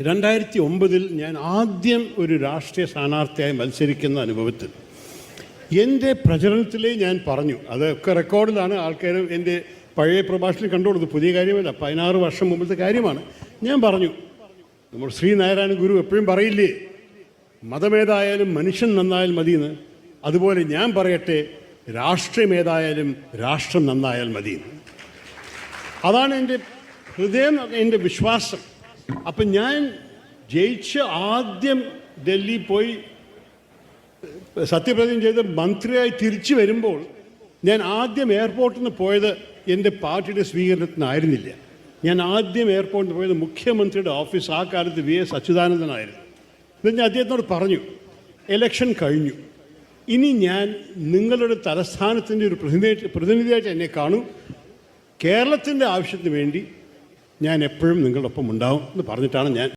രണ്ടായിരത്തി ഒമ്പതിൽ ഞാൻ ആദ്യം ഒരു രാഷ്ട്രീയ സ്ഥാനാർത്ഥിയായി മത്സരിക്കുന്ന അനുഭവത്തിൽ എന്റെ പ്രചരണത്തിലേ ഞാൻ പറഞ്ഞു. അതൊക്കെ റെക്കോർഡിലാണ്. ആൾക്കാർ എന്റെ പഴയ പ്രഭാഷണം കണ്ടുകൊടുത്തു പുതിയ കാര്യമല്ല. പതിനാറ് വർഷം മുമ്പത്തെ കാര്യമാണ്. ഞാൻ പറഞ്ഞു. നമ്മൾ ശ്രീനാരായണ ഗുരു എപ്പോഴും പറയില്ലേ? മതമേതായാലും മനുഷ്യൻ നന്നായാൽ മതിയെന്ന്. അതുപോലെ ഞാൻ പറയട്ടെ രാഷ്ട്രീയമേതായാലും രാഷ്ട്രം നന്നായാൽ മതിയെന്ന്. അതാണ് എന്റെ ഹൃദയം എന്റെ വിശ്വാസം. അപ്പം ഞാൻ ജയിച്ച് ആദ്യം ഡൽഹി പോയി സത്യപ്രതിജ്ഞ ചെയ്ത് മന്ത്രിയായി തിരിച്ചു വരുമ്പോൾ ഞാൻ ആദ്യം എയർപോർട്ടിൽ നിന്ന് പോയത് എന്റെ പാർട്ടിയുടെ സ്വീകരണത്തിനായിരുന്നില്ല. ഞാൻ ആദ്യം എയർപോർട്ടിൽ പോയത് മുഖ്യമന്ത്രിയുടെ ഓഫീസ് ആ കാലത്ത് വി എസ് അച്യുതാനന്ദനായിരുന്നു. എന്നിട്ട് ഞാൻ അദ്ദേഹത്തിനോട് പറഞ്ഞു എലക്ഷൻ കഴിഞ്ഞു. ഇനി ഞാൻ നിങ്ങളുടെ തലസ്ഥാനത്തിന്റെ ഒരു പ്രതിനിധി പ്രതിനിധിയായിട്ട് എന്നെ കാണൂ. കേരളത്തിന്റെ ആവശ്യത്തിന് വേണ്ടി ഞാൻ എപ്പോഴും നിങ്ങളുടെ ഒപ്പം ഉണ്ടാവും എന്ന് പറഞ്ഞിട്ടാണ് ഞാൻ